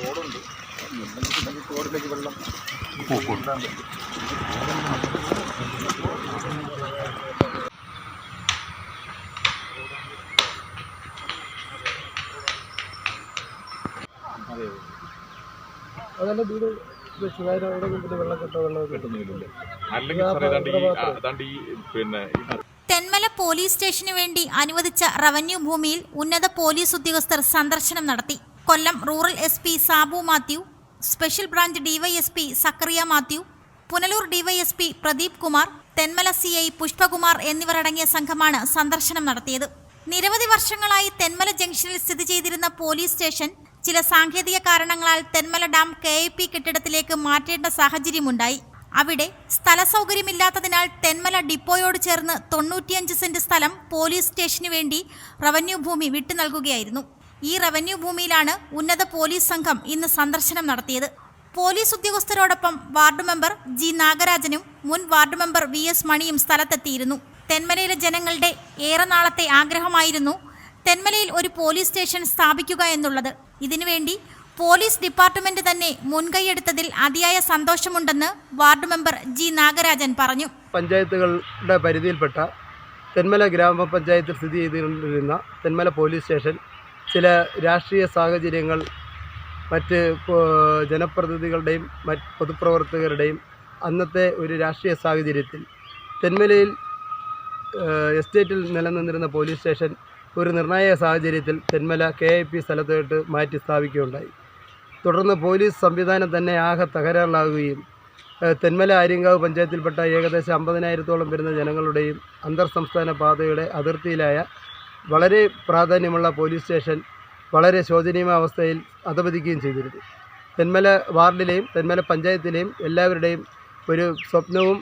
തോടുണ്ട്. ഇല്ലെങ്കിൽ തോടിലേക്ക് വെള്ളം കൊണ്ടാൻ പറ്റും അതെ. അതല്ല വീട് വെള്ളം കെട്ടോ. വെള്ളം അല്ലെങ്കിൽ ഈ പിന്നെ തെന്മല പോലീസ് സ്റ്റേഷന് വേണ്ടി അനുവദിച്ച റവന്യൂ ഭൂമിയിൽ ഉന്നത പോലീസ് ഉദ്യോഗസ്ഥർ സന്ദർശനം നടത്തി. Kollam rural S P Sabu Mathew special branch DYSP Zachariah Mathew Punalur DYSP Pradeep Kumar Thenmala C I Pushpakumar എന്നിവരടങ്ങിയ സംഘമാണ് സന്ദർശനം നടത്തിയത്. നിരവധി വർഷങ്ങളായി തെന്മല ജംഗ്ഷനിൽ സ്ഥിതി ചെയ്തിരുന്ന പോലീസ് സ്റ്റേഷൻ ചില സാങ്കേതിക കാരണങ്ങളാൽ Thenmala dam K I P കെട്ടിടത്തിലേക്ക് മാറ്റേണ്ട സാഹചര്യമുണ്ടായി. അവിടെ സ്ഥല സൗകര്യമില്ലാത്തതിനാൽ തെന്മല ഡിപ്പോയോട് ചേർന്ന് തൊണ്ണൂറ്റിയഞ്ച് സെന്റ് സ്ഥലം പോലീസ് സ്റ്റേഷനു വേണ്ടി റവന്യൂ ഭൂമി വിട്ടു നൽകുകയായിരുന്നു ഈ റവന്യൂ ഭൂമിയിലാണ് ഉന്നത പോലീസ് സംഘം ഇന്ന് സന്ദർശനം നടത്തിയത്. പോലീസ് ഉദ്യോഗസ്ഥരോടൊപ്പം വാർഡ് മെമ്പർ ജി നാഗരാജനും മുൻ വാർഡ് മെമ്പർ വി എസ് മണിയും സ്ഥലത്തെത്തിയിരുന്നു. തെന്മലയിലെ ജനങ്ങളുടെ ഏറെ നാളത്തെ ആഗ്രഹമായിരുന്നു തെന്മലയിൽ ഒരു പോലീസ് സ്റ്റേഷൻ സ്ഥാപിക്കുക എന്നുള്ളത്. ഇതിനുവേണ്ടി പോലീസ് ഡിപ്പാർട്ട്മെന്റ് തന്നെ മുൻകൈയെടുത്തതിൽ അതിയായ സന്തോഷമുണ്ടെന്ന് വാർഡ് മെമ്പർ ജി നാഗരാജൻ പറഞ്ഞു. പഞ്ചായത്തുകളുടെ പരിധിയിൽപ്പെട്ട തെന്മല ഗ്രാമപഞ്ചായത്തിൽ സ്ഥിതി ചെയ്തുകൊണ്ടിരുന്ന തെന്മല പോലീസ് സ്റ്റേഷൻ ചില രാഷ്ട്രീയ സാഹചര്യങ്ങൾ മറ്റ് ജനപ്രതിനിധികളുടെയും മറ്റ് പൊതുപ്രവർത്തകരുടെയും അന്നത്തെ ഒരു രാഷ്ട്രീയ സാഹചര്യത്തിൽ. തെന്മലയിൽ എസ്റ്റേറ്റിൽ നിലനിന്നിരുന്ന പോലീസ് സ്റ്റേഷൻ ഒരു നിർണായക സാഹചര്യത്തിൽ തെന്മല കെ ഐ പി സ്ഥലത്തോട്ട് മാറ്റി സ്ഥാപിക്കുകയുണ്ടായി. തുടർന്ന് പോലീസ് സംവിധാനം തന്നെ ആകെ തകരാറിലാകുകയും തെന്മല ആര്യങ്കാവ് പഞ്ചായത്തിൽപ്പെട്ട ഏകദേശം അമ്പതിനായിരത്തോളം വരുന്ന ജനങ്ങളുടെയും അന്തർ സംസ്ഥാന പാതയുടെ അതിർത്തിയിലായ വളരെ പ്രാധാന്യമുള്ള പോലീസ് സ്റ്റേഷൻ വളരെ ശോചനീയമായ അവസ്ഥയിൽ അധപതിക്കുകയും ചെയ്തിരുന്നു. തെന്മല വാർഡിലെയും തെന്മല പഞ്ചായത്തിലെയും എല്ലാവരുടെയും ഒരു സ്വപ്നവും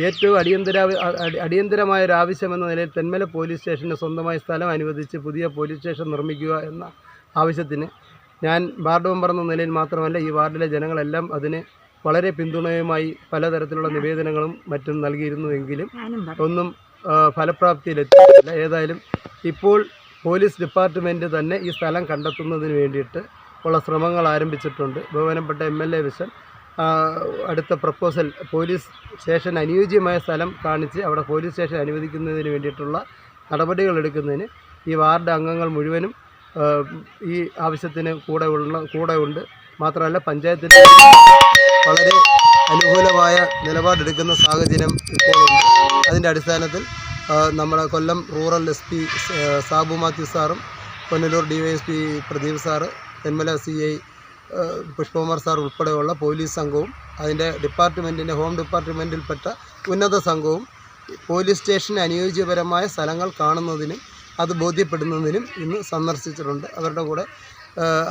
ഏറ്റവും അടിയന്തര അടി- അടിയന്തരമായ ഒരു ആവശ്യമെന്ന നിലയിൽ തെന്മല പോലീസ് സ്റ്റേഷന് സ്വന്തമായ സ്ഥലം അനുവദിച്ച് പുതിയ പോലീസ് സ്റ്റേഷൻ നിർമ്മിക്കുക എന്ന ആവശ്യത്തിന് ഞാൻ വാർഡ് മെമ്പർ എന്ന നിലയിൽ മാത്രമല്ല ഈ വാർഡിലെ ജനങ്ങളെല്ലാം അതിന് വളരെ പിന്തുണയുമായി പലതരത്തിലുള്ള നിവേദനങ്ങളും മറ്റും നൽകിയിരുന്നുവെങ്കിലും ഒന്നും ഫലപ്രാപ്തിയിലെത്തിയില്ല ഏതായാലും ഇപ്പോൾ പോലീസ് ഡിപ്പാർട്ട്മെന്റ് തന്നെ ഈ സ്ഥലം കണ്ടെത്തുന്നതിന് വേണ്ടിയിട്ട് ഉള്ള ശ്രമങ്ങൾ ആരംഭിച്ചിട്ടുണ്ട്. ബഹുമാനപ്പെട്ട എം എൽ എ വിശൻ അടുത്ത പ്രപ്പോസൽ പോലീസ് സ്റ്റേഷൻ അനുയോജ്യമായ സ്ഥലം കാണിച്ച് അവിടെ പോലീസ് സ്റ്റേഷൻ അനുവദിക്കുന്നതിന് വേണ്ടിയിട്ടുള്ള നടപടികൾ എടുക്കുന്നതിന് ഈ വാർഡ് അംഗങ്ങൾ മുഴുവനും ഈ ആവശ്യത്തിന് കൂടെ ഉള്ള കൂടെ ഉണ്ട്. മാത്രമല്ല പഞ്ചായത്തിന് വളരെ അനുകൂലമായ നിലപാടെടുക്കുന്ന സാഹചര്യം ഇപ്പോഴുണ്ട്. അതിന്റെ അടിസ്ഥാനത്തിൽ നമ്മുടെ Kollam rural S P Sabu Mathew സാറും Punalur D Y S P Pradeep sir Thenmala C I Pushpakumar sir ഉൾപ്പെടെയുള്ള പോലീസ് സംഘവും അതിന്റെ ഡിപ്പാർട്ട്മെന്റിന്റെ ഹോം ഡിപ്പാർട്ട്മെന്റിൽപ്പെട്ട ഉന്നത സംഘവും പോലീസ് സ്റ്റേഷന് അനുയോജ്യപരമായ സ്ഥലങ്ങൾ കാണുന്നതിനും അത് ബോധ്യപ്പെടുന്നതിനും ഇന്ന് സന്ദർശിച്ചിട്ടുണ്ട്. അവരുടെ കൂടെ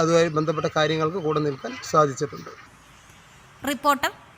അതുമായി ബന്ധപ്പെട്ട കാര്യങ്ങൾക്ക് കൂടെ നിൽക്കാൻ സാധിച്ചിട്ടുണ്ട്. റിപ്പോർട്ടർ.